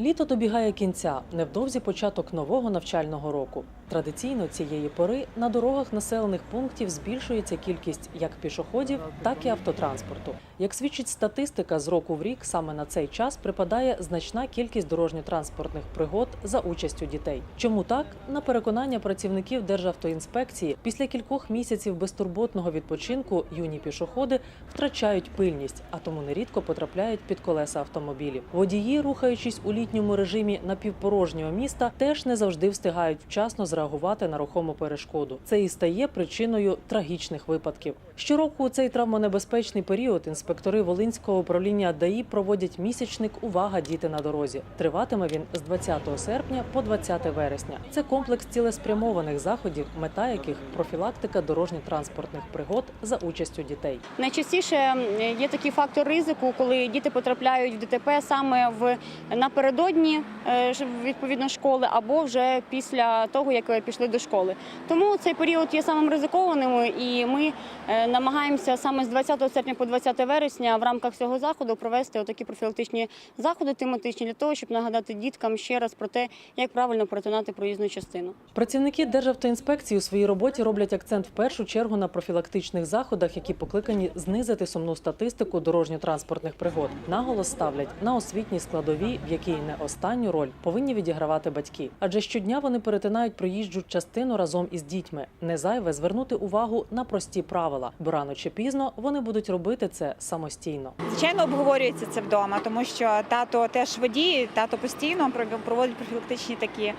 Літо добігає кінця, невдовзі початок нового навчального року. Традиційно цієї пори на дорогах населених пунктів збільшується кількість як пішоходів, так і автотранспорту. Як свідчить статистика, з року в рік саме на цей час припадає значна кількість дорожньо-транспортних пригод за участю дітей. Чому так? На переконання працівників Державтоінспекції, після кількох місяців безтурботного відпочинку юні пішоходи втрачають пильність, а тому нерідко потрапляють під колеса автомобілів. Водії, рухаючись у літньому режимі напівпорожнього міста, теж не завжди встигають вчасно зреагувати на рухому перешкоду. Це і стає причиною трагічних випадків. Щороку у цей травмонебезпечний період інспектори Волинського управління ДАІ проводять місячник Увага діти на дорозі. Триватиме він з 20 серпня по 20 вересня. Це комплекс цілеспрямованих заходів, мета яких профілактика дорожньо-транспортних пригод за участю дітей. Найчастіше є такий фактор ризику, коли діти потрапляють в ДТП саме в напередодні е, відповідно школи або вже після того, як пішли до школи. Тому цей період є самим ризикованим, і ми е, намагаємося саме з 20 серпня по 20 вересня в рамках цього заходу провести такі профілактичні заходи тематичні для того, щоб нагадати діткам ще раз про те, як правильно перетинати проїзну частину. Працівники Державтоінспекції у своїй роботі роблять акцент в першу чергу на профілактичних заходах, які покликані знизити сумну статистику дорожньо-транспортних пригод. Наголос ставлять на освітній складовій, в якій не останню роль повинні відігравати батьки. Адже щодня вони перетинають проїжджу частину разом із дітьми. Не зайве звернути увагу на прості правила, бо рано чи пізно вони будуть робити це самостійно. Звичайно, обговорюється це вдома, тому що тато теж водій, тато постійно проводить профілактичні такі, е,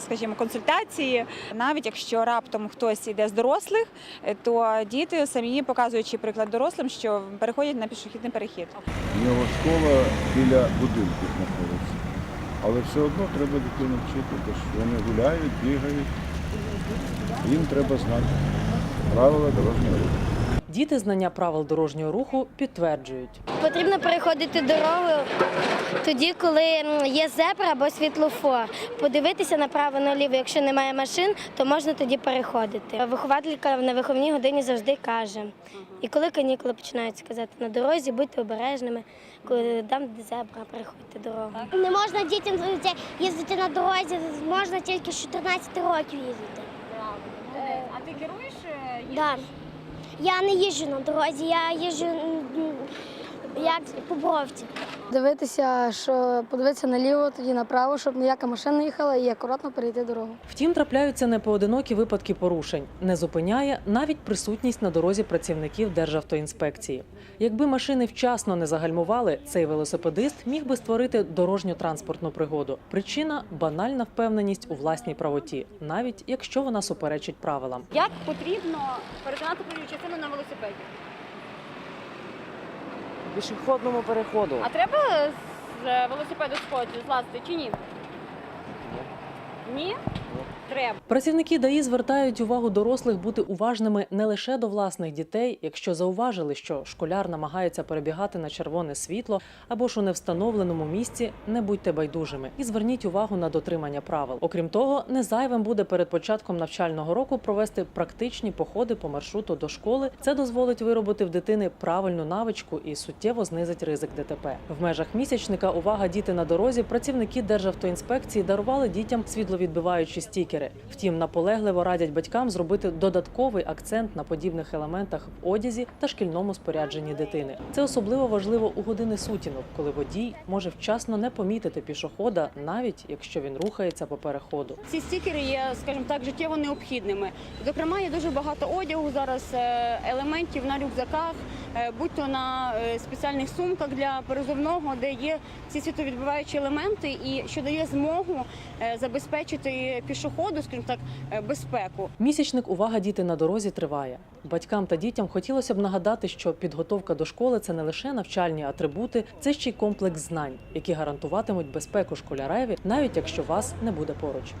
скажімо, консультації. Навіть якщо раптом хтось йде з дорослих, е, то діти самі показуючи приклад дорослим, що переходять на пішохідний перехід. У нього школа біля будинку знаходиться. Але все одно треба дитину вчити, бо ж вони гуляють, бігають. Їм треба знати правила дорожнього руху. Діти знання правил дорожнього руху підтверджують. Потрібно переходити дорогу тоді, коли є зебра або світлофор. Подивитися направо-наліво. Якщо немає машин, то можна тоді переходити. Вихователька на виховній годині завжди каже. І коли канікули починаються казати на дорозі, будьте обережними. Коли там де зебра, переходьте дорогу. Не можна дітям їздити на дорозі, можна тільки з 14 років їздити. А ти керуєш? Да. Я не їжджу на дорозі, я їжджу як по бровці. Дивитися, що подивитися наліво, тоді направо, щоб ніяка машина не їхала і акуратно перейти дорогу. Втім, трапляються непоодинокі випадки порушень. Не зупиняє навіть присутність на дорозі працівників Державтоінспекції. Якби машини вчасно не загальмували, цей велосипедист міг би створити дорожньо-транспортну пригоду. Причина банальна впевненість у власній правоті, навіть якщо вона суперечить правилам. Як потрібно перетинати проїзну частину на велосипеді? Пішохідному переходу. А треба з е, велосипеду сходити, злазити чи ні? Ні. ні? Ні? Треба. Працівники ДАІ звертають увагу дорослих бути уважними не лише до власних дітей, якщо зауважили, що школяр намагається перебігати на червоне світло або ж у невстановленому місці, не будьте байдужими і зверніть увагу на дотримання правил. Окрім того, не зайвим буде перед початком навчального року провести практичні походи по маршруту до школи. Це дозволить виробити в дитини правильну навичку і суттєво знизить ризик ДТП. В межах місячника увага діти на дорозі. Працівники Державтоінспекції дарували дітям світловідбиваючі стікери. Втім, наполегливо радять батькам зробити додатковий акцент на подібних елементах в одязі та шкільному спорядженні дитини. Це особливо важливо у години сутінок, коли водій може вчасно не помітити пішохода, навіть якщо він рухається по переходу. Ці стікери є, скажімо так, життєво необхідними. Зокрема, є дуже багато одягу зараз, е, елементів на рюкзаках, е, будь-то на е, спеціальних сумках для перезовного, де є ці світовідбиваючі елементи, і що дає змогу забезпечити пішоходу, скажімо так, е, безпеку. Місячник Увага діти на дорозі триває. Батькам та дітям хотілося б нагадати, що підготовка до школи це не лише навчальні атрибути, це ще й комплекс знань, які гарантуватимуть безпеку школяреві, навіть якщо вас не буде поруч.